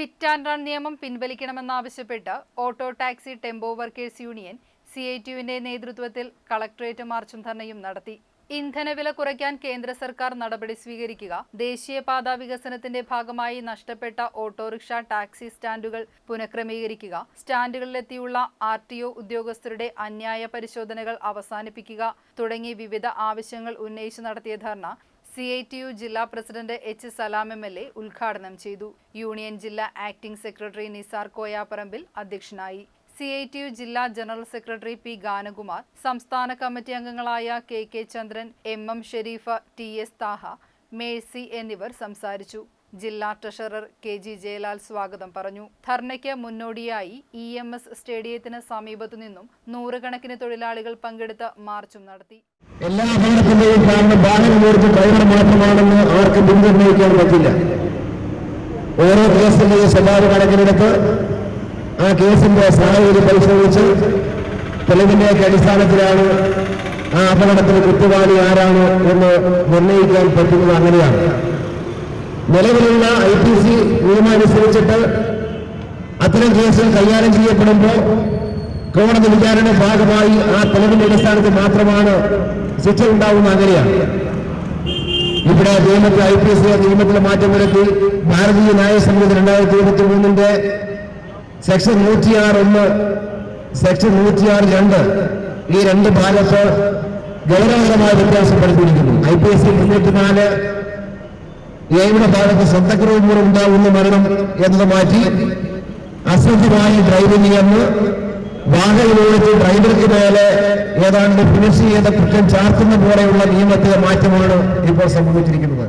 Fit and run നിയമം പിൻവലിക്കണമെന്നാവശ്യപ്പെട്ട് auto taxi tempo workers union C I ടിയുവിന്റെ നേതൃത്വത്തിൽ collectorate മാർച്ചും ധർണയും നടത്തി. ഇന്ധനവില കുറയ്ക്കാൻ കേന്ദ്ര സർക്കാർ നടപടി സ്വീകരിക്കുക. ദേശീയപാത വികസനത്തിന്റെ ഭാഗമായി നഷ്ടപ്പെട്ട ഓട്ടോറിക്ഷ ടാക്സി സ്റ്റാൻഡുകൾ പുനഃക്രമീകരിക്കുക. സ്റ്റാൻഡുകളിലെത്തിയുള്ള ആർ ടി ഒ ഉദ്യോഗസ്ഥരുടെ അന്യായ പരിശോധനകൾ അവസാനിപ്പിക്കുക തുടങ്ങി വിവിധ ആവശ്യങ്ങൾ ഉന്നയിച്ച് നടത്തിയ dharna C I T U ജില്ലാ president H Salam M L A ഉദ്ഘാടനം ചെയ്തു. യൂണിയൻ ജില്ലാ ആക്ടിംഗ് സെക്രട്ടറി നിസാർ കോയാപ്പറമ്പിൽ അധ്യക്ഷനായി. സി ഐ ടി യു ജില്ലാ ജനറൽ സെക്രട്ടറി പി ഗാനകുമാർ സംസ്ഥാന കമ്മിറ്റി അംഗങ്ങളായ K K Chandran M M Sherifa T S Thaha Mercy എന്നിവർ സംസാരിച്ചു. ജില്ലാ ട്രഷറർ കെ ജി ജയലാൽ സ്വാഗതം പറഞ്ഞു. ധർണയ്ക്ക് മുന്നോടിയായി ഇ എം എസ് സ്റ്റേഡിയത്തിന് സമീപത്തു നിന്നും നൂറുകണക്കിന് തൊഴിലാളികൾ പങ്കെടുത്ത മാർച്ചും നടത്തി. എല്ലാ ഓടിച്ച ഡ്രൈവർ മാത്രമാണെന്ന് അവർക്ക് മുൻനിർണയിക്കാൻ പറ്റില്ല. ഓരോ കേസിന്റെയും സ്വഭാവ കണക്കിലെടുത്ത് ആ കേസിന്റെ സാഹചര്യം പരിശോധിച്ച് തെളിവിന്റെയൊക്കെ അടിസ്ഥാനത്തിലാണ് ആ അപകടത്തിന് കുറ്റവാളി ആരാണ് എന്ന് നിർണയിക്കാൻ പറ്റുന്നത് അങ്ങനെയാണ്. നിലവിലുള്ള ഐ പി സി നിയമമനുസരിച്ചിട്ട് അത്തരം കേസുകൾ കൈകാര്യം ചെയ്യപ്പെടുമ്പോൾ കോടതി വിചാരണ ഭാഗമായി ആ തെളിവിന്റെ അടിസ്ഥാനത്തിൽ മാത്രമാണ് ശിക്ഷ ഉണ്ടാവുന്ന അങ്ങനെയാണ്. ഇവിടെ നിയമത്തിൽ ഐ പി എസ് നിയമത്തിൽ മാറ്റം വരുത്തി ഭാരതീയ ന്യായ സമിതി രണ്ടായിരത്തി ഇരുപത്തി മൂന്നിന്റെ സെക്ഷൻ നൂറ്റിയാറ് ഒന്ന് സെക്ഷൻ നൂറ്റിയാറ് രണ്ട് ഈ രണ്ട് ഭാഗത്ത് ഗൗരവകരമായ വ്യത്യാസപ്പെടുത്തിയിരിക്കുന്നു. ഐ പി എസ് സി മുന്നൂറ്റിനാല് എയുടെ ഭാഗത്ത് സ്വന്തക്കുറവ് മൂലം ഉണ്ടാകുന്ന മരണം എന്നത് മാറ്റി അശ്രദ്ധമായ ഡ്രൈവിംഗ് എന്ന് വാഹനമോടിച്ച് ഡ്രൈവർക്ക് മേലെ ഏതാണ്ട് ചെയ്ത കുറ്റം ചാർത്തുന്ന പോലെയുള്ള നിയമത്തിലെ മാറ്റമാണ് ഇപ്പോൾ സംഭവിച്ചിരിക്കുന്നത്.